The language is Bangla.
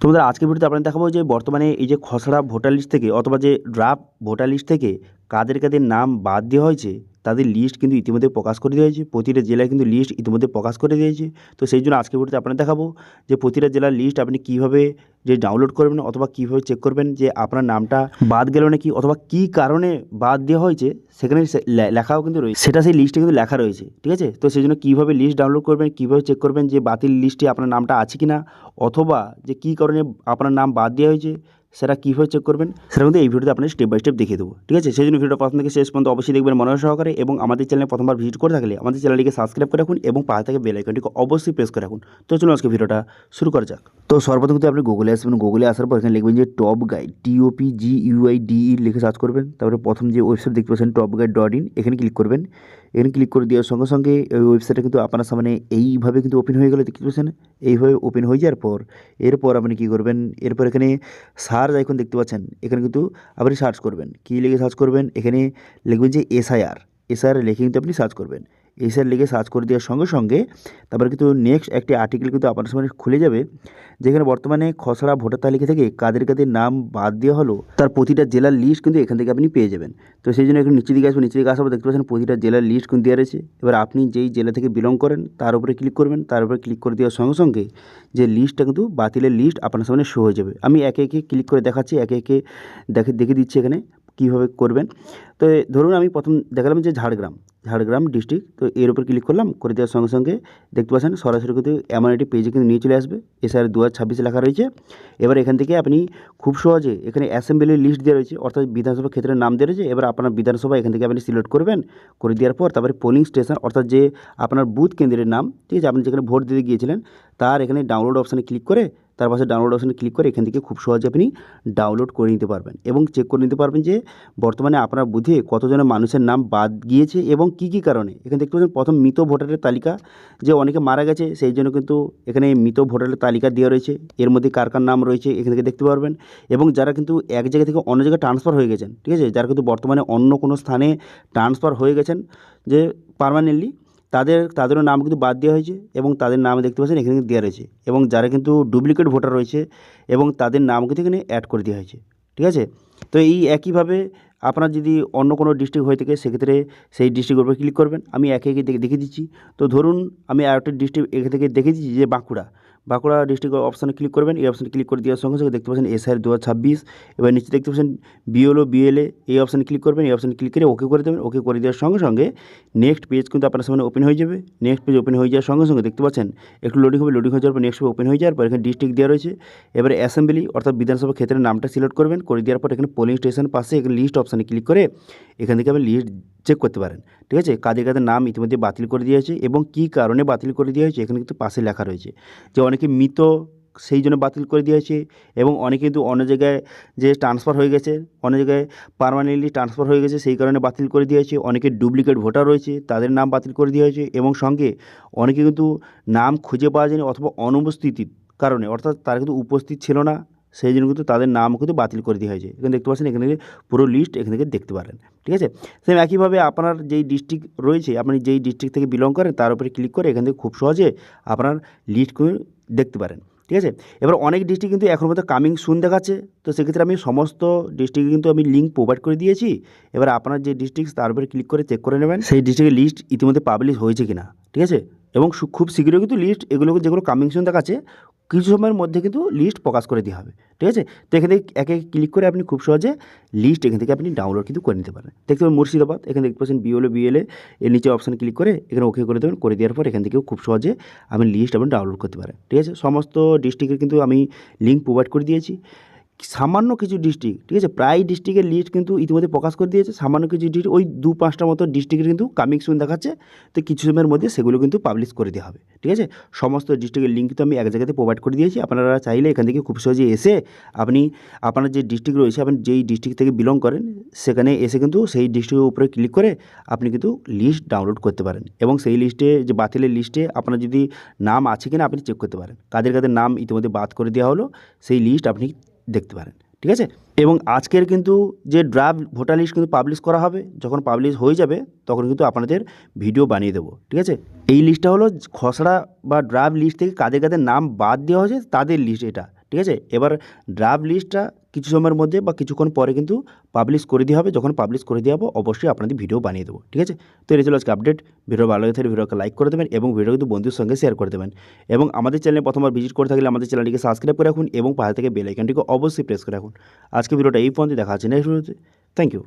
তোমাদের আজকের ভিডিওতে আপনাদের দেখাবো যে বর্তমানে এই যে খসড়া ভোটার লিস্ট থেকে অথবা যে ড্রাফ ভোটার লিস্ট থেকে কাদের কাদের নাম বাদ দেওয়া হয়েছে তাদের লিস্ট কিন্তু ইতিমধ্যে প্রকাশ করে দেওয়া হয়েছে প্রতিটা জেলায় কিন্তু লিস্ট ইতিমধ্যে প্রকাশ করে দিয়েছে। তো সেই জন্য আজকে ভিডিওতে আপনাদের দেখাবো যে প্রতিটা জেলার লিস্ট আপনি কীভাবে যে ডাউনলোড করবেন, অথবা কীভাবে চেক করবেন যে আপনার নামটা বাদ গেল নাকি, অথবা কী কারণে বাদ দেওয়া হয়েছে, সেখানে লেখাও কিন্তু রয়েছে। সেটা সেই লিস্টে কিন্তু লেখা রয়েছে, ঠিক আছে? তো সেই জন্য কীভাবে লিস্ট ডাউনলোড করবেন, কীভাবে চেক করবেন যে বাতিল লিস্টে আপনার নামটা আছে কি না অথবা যে কী কারণে আপনার নাম বাদ দেওয়া হয়েছে সেটা কীভাবে চেক করবেন, সেটা কিন্তু এই ভিডিওতে আপনার স্টেপ বাই স্টেপ দেখিয়ে দেবো। ঠিক আছে? সেই জন্য ভিডিওটা প্রথম থেকে শেষ পর্যন্ত অবশ্যই দেখবেন মনে সহকারে এবং আমাদের চ্যানেলে প্রথমবার ভিজিট করে থাকলে আমাদের চ্যানেলটিকে সাবস্ক্রাইব করে রাখুন এবং পাশে থেকে বেল আইকনটিকে অবশ্যই প্রেস করে রাখুন। তো চলুন আজকে ভিডিওটা শুরু করা যাক। তো সর্বপ্রথম কিন্তু আপনি গুগলে আসবেন। গুগলে আসার পর এখানে লিখবেন যে top guide T O P G U I D E লিখে সার্চ করবেন। তারপরে প্রথম যে ওয়েবসাইট দেখতে পাচ্ছেন টপ গাইড ডট ইন এখানে ক্লিক করবেন। এখানে ক্লিক করে দেওয়ার সঙ্গে সঙ্গে ওই ওয়েবসাইটটা কিন্তু আপনার সামনে এইভাবে কিন্তু ওপেন হয়ে গেলে, দেখতে পাচ্ছেন? এইভাবে ওপেন হয়ে যাওয়ার পর, এরপর আপনি কী করবেন? এরপর এখানে সার্চ আইকন দেখতে পাচ্ছেন, এখানে কিন্তু আপনি সার্চ করবেন। কী লিখে সার্চ করবেন? এখানে লিখবেন যে এসআইআর এসআইআর লিখে কিন্তু আপনি সার্চ করবেন। এসআর লিখে সার্চ করে দেওয়ার সঙ্গে সঙ্গে তারপরে কিন্তু নেক্সট একটি আর্টিকেল কিন্তু আপনার সামনে খুলে যাবে, যেখানে বর্তমানে খসড়া ভোটার তালিকা থেকে কাদের কাদের নাম বাদ দেওয়া হলো, তার প্রতিটা জেলার লিস্ট কিন্তু এখান থেকে আপনি পেয়ে যাবেন। তো সেই জন্য একটু নিচে দিকে আসবেন নিচে দিকে আসার পর দেখতে পাচ্ছেন প্রতিটা জেলার লিস্ট কিন্তু দেওয়া রয়েছে। এবার আপনি যেই জেলা থেকে বিলং করেন, তার উপরে ক্লিক করবেন, তার উপরে ক্লিক করে দেওয়ার সঙ্গে সঙ্গে যে লিস্টটা কিন্তু বাতিলের লিস্ট আপনার সামনে শো হয়ে যাবে। আমি একে একে ক্লিক করে দেখাচ্ছি, একে একে দেখে দেখে দিচ্ছি এখানে। কীভাবে করবেন? তো ধরুন আমি প্রথম দেখালাম যে ঝাড়গ্রাম ঝাড়গ্রাম ডিস্ট্রিক্ট তো এর উপর ক্লিক করলাম, করে দেওয়ার সঙ্গে সঙ্গে দেখতে পাচ্ছেন সরাসরি কিন্তু এমন একটি পেজে কিন্তু নিয়ে চলে আসবে। এসআর দু হাজার ছাব্বিশে লেখা রয়েছে। এবার এখান থেকে আপনি খুব সহজে এখানে অ্যাসেম্বলির লিস্ট দেওয়া রয়েছে, অর্থাৎ বিধানসভা ক্ষেত্রের নাম দেওয়া রয়েছে। এবার আপনার বিধানসভা এখান থেকে আপনি সিলেক্ট করবেন, করে দেওয়ার পর তারপরে পোলিং স্টেশন অর্থাৎ যে আপনার বুথ কেন্দ্রের নাম, ঠিক আছে, আপনি যেখানে ভোট দিতে গিয়েছিলেন, তার এখানে ডাউনলোড অপশানে ক্লিক করে তার পাশে ডাউনলোড অপশানে ক্লিক করে এখান থেকে খুব সহজে আপনি ডাউনলোড করে নিতে পারবেন এবং চেক করে নিতে পারবেন যে বর্তমানে আপনার বুথে কতজনের মানুষের নাম বাদ গিয়েছে এবং কী কী কারণে। এখানে দেখতে পাচ্ছেন প্রথম মৃত ভোটারের তালিকা যে অনেকে মারা গেছে, সেই জন্য কিন্তু এখানে মৃত ভোটারের তালিকা দেওয়া রয়েছে। এর মধ্যে কার কার নাম রয়েছে এখান থেকে দেখতে পারবেন এবং যারা কিন্তু এক জায়গা থেকে অন্য জায়গায় ট্রান্সফার হয়ে গেছেন, ঠিক আছে? যারা কিন্তু বর্তমানে অন্য কোনো স্থানে ট্রান্সফার হয়ে গেছেন যে পার্মানেন্টলি তাদের, তাদেরও নাম কিন্তু বাদ দেওয়া হয়েছে এবং তাদের নাম দেখতে পাচ্ছেন এখানে কিন্তু দেওয়া রয়েছে এবং যারা কিন্তু ডুপ্লিকেট ভোটার রয়েছে এবং তাদের নাম কিন্তু এখানে অ্যাড করে দেওয়া হয়েছে, ঠিক আছে? তো এই একইভাবে আপনার যদি অন্য কোনো ডিস্ট্রিক্ট হয়ে থাকে, সেক্ষেত্রে সেই ডিস্ট্রিক্টের উপরে ক্লিক করবেন। আমি একে একে দেখে দিচ্ছি। তো ধরুন, আমি আরেকটা ডিস্ট্রিক্ট এখান থেকে দেখে দিচ্ছি যে বাঁকুড়া। বাঁকুড়া ডিস্ট্রিক্ট অপশানে ক্লিক করবেন। এই অপশানে ক্লিক করে দেওয়ার সঙ্গে সঙ্গে দেখতে পাচ্ছেন এসআর দু এবার নিচে দেখতে পাচ্ছেন বিএলও বিএলএ এই অপশানে ক্লিক করবেন। এই অপশানে ক্লিক করে ওকে করে দেবেন। ওকে করে দেওয়ার সঙ্গে সঙ্গে নেক্সট পেজ কিন্তু আপনার সামনে ওপেন হয়ে যাবে। নেক্সট পেজ ওপেন হয়ে যাওয়ার সঙ্গে সঙ্গে দেখতে পাচ্ছেন, একটু লোডিং হবে লোডিং হয়ে যাওয়ার পর নেক্সট ওপেন হয়ে যাওয়ার পর এখানে ডিস্ট্রিক্ট দেওয়া রয়েছে। এবারে অ্যাসেম্বলি অর্থাৎ বিধানসভা ক্ষেত্রের নামটা সিলেক্ট করবেন। করে দেওয়ার পর এখানে পোলিং স্টেশন পাশে এখানে লিস্ট অপশানে ক্লিক করে এখান থেকে আপনি লিস্ট চেক করতে পারেন। ঠিক আছে? কাদের কাদের নাম ইতিমধ্যে বাতিল করে দিয়েছে এবং কী কারণে বাতিল করে দেওয়া হয়েছে এখানে কিন্তু পাশে লেখা রয়েছে। যে অনেকে মৃত সেই জন্য বাতিল করে দিয়েছে এবং অনেকে কিন্তু অন্য জায়গায় যে ট্রান্সফার হয়ে গেছে, অন্য জায়গায় পারমানেন্টলি ট্রান্সফার হয়ে গেছে সেই কারণে বাতিল করে দিয়েছে। অনেকে ডুপ্লিকেট ভোটার রয়েছে, তাদের নাম বাতিল করে দেওয়া হয়েছে এবং সঙ্গে অনেকে কিন্তু নাম খুঁজে পাওয়া যায়নি অথবা অনুপস্থিতির কারণে, অর্থাৎ তারা কিন্তু উপস্থিত ছিল না। সেই জন্য কিন্তু তাদের নাম কিন্তু বাতিল করে দেওয়া হয়েছে। এখানে দেখতে পাচ্ছেন, এখানে পুরো লিস্ট এখান থেকে দেখতে পারেন, ঠিক আছে? সেম একইভাবে আপনার যেই ডিস্ট্রিক্ট রয়েছে, আপনি যেই ডিস্ট্রিক্ট থেকে বিলং করেন, তার উপরে ক্লিক করে এখান থেকে খুব সহজে আপনার লিস্ট দেখতে পারেন, ঠিক আছে? এবার অনেক ডিস্ট্রিক্ট কিন্তু এখন মধ্যে কামিং সুন দেখাচ্ছে, তো সেক্ষেত্রে আমি সমস্ত ডিস্ট্রিক্টে কিন্তু আমি লিঙ্ক প্রোভাইড করে দিয়েছি। এবার আপনার যে ডিস্ট্রিক্ট তার উপরে ক্লিক করে চেক করে নেবেন। সেই ডিস্ট্রিক্টের লিস্ট ইতিমধ্যে পাবলিশ হয়েছে কিনা, ঠিক আছে? এবং খুব শীঘ্রই কিন্তু লিস্ট এগুলো যেগুলো কামিং সুন দেখাচ্ছে, কিছু সময়ের মধ্যে কিন্তু লিস্ট প্রকাশ করে দেওয়া হবে, ঠিক আছে? তো এখানে একে ক্লিক করে আপনি খুব সহজে লিস্ট এখান থেকে আপনি ডাউনলোড কিন্তু করে নিতে পারেন। দেখতে পাবেন মুর্শিদাবাদ, এখানে দেখতে পাচ্ছেন বিওলে বিএলএ এর নিচে অপশানে ক্লিক করে এখানে ওকে করে দেবেন, করে দেওয়ার পর এখান থেকেও খুব সহজে আপনি লিস্ট আপনি ডাউনলোড করতে পারেন, ঠিক আছে? সমস্ত ডিস্ট্রিক্টের কিন্তু আমি লিঙ্ক প্রোভাইড করে দিয়েছি। সামান্য কিছু ডিস্ট্রিক্ট ঠিক আছে? প্রায় ডিস্ট্রিক্টের লিস্ট কিন্তু ইতিমধ্যে প্রকাশ করে দিয়েছে। সামান্য কিছু ডিস্ট্রিক্ট ওই দু পাঁচটা মতো ডিস্ট্রিক্টের কিন্তু কামিং সুন দেখাচ্ছে। তো কিছু সময়ের মধ্যে সেগুলো কিন্তু পাবলিশ করে দেওয়া হবে, ঠিক আছে? সমস্ত ডিস্ট্রিক্টের লিঙ্ক তো আমি এক জায়গাতে প্রোভাইড করে দিয়েছি। আপনারা চাইলে এখান থেকে খুব সহজে এসে আপনি, আপনার যে ডিস্ট্রিক্ট রয়েছে, আপনি যেই ডিস্ট্রিক্ট থেকে বিলং করেন, সেখানে এসে কিন্তু সেই ডিস্ট্রিক্টের উপরে ক্লিক করে আপনি কিন্তু লিস্ট ডাউনলোড করতে পারেন। এবং সেই লিস্টে যে বাতিলের লিস্টে আপনার যদি নাম আছে কিনা, আপনি চেক করতে পারেন। কাদের কাদের নাম ইতিমধ্যে বাদ করে দেওয়া হলো, সেই লিস্ট আপনি দেখতে পারেন, ঠিক আছে? এবং আজকের কিন্তু যে ড্রাফট ভোটার লিস্ট কিন্তু পাবলিশ করা হবে, যখন পাবলিশ হয়ে যাবে, তখন কিন্তু আপনাদের ভিডিও বানিয়ে দেবো, ঠিক আছে? এই লিস্টটা হলো খসড়া বা ড্রাফট লিস্ট থেকে কাদের কাদের নাম বাদ দেওয়া হয়েছে, তাদের লিস্ট এটা। ঠিক আছে? এবার ড্রাফট লিস্টটা কিছু সময়ের মধ্যে বা কিছুক্ষণ পরে কিন্তু পাবলিশ করে দেওয়া হবে। যখন পাবলিশ করে দেওয়া হবে, অবশ্যই আপনাদের ভিডিও বানিয়ে দেবো, ঠিক আছে? তো এটা ছিল আজকে আপডেট ভিডিও ভালো লাগে থাকলে ভিডিওকে লাইক করে দেবেন এবং ভিডিও কিন্তু বন্ধুর সঙ্গে শেয়ার করে দেবেন। এবং আমাদের চ্যানেলে প্রথমবার ভিজিট করে থাকলে আমাদের চ্যানেলটিকে সাবস্ক্রাইব করে রাখুন এবং পাশে থেকে বেল আইকনটিকে অবশ্যই প্রেস করে রাখুন। আজকে ভিডিওটা এই পর্যন্ত দেখা হচ্ছে নেক্সট ভিডিওতে থ্যাংক ইউ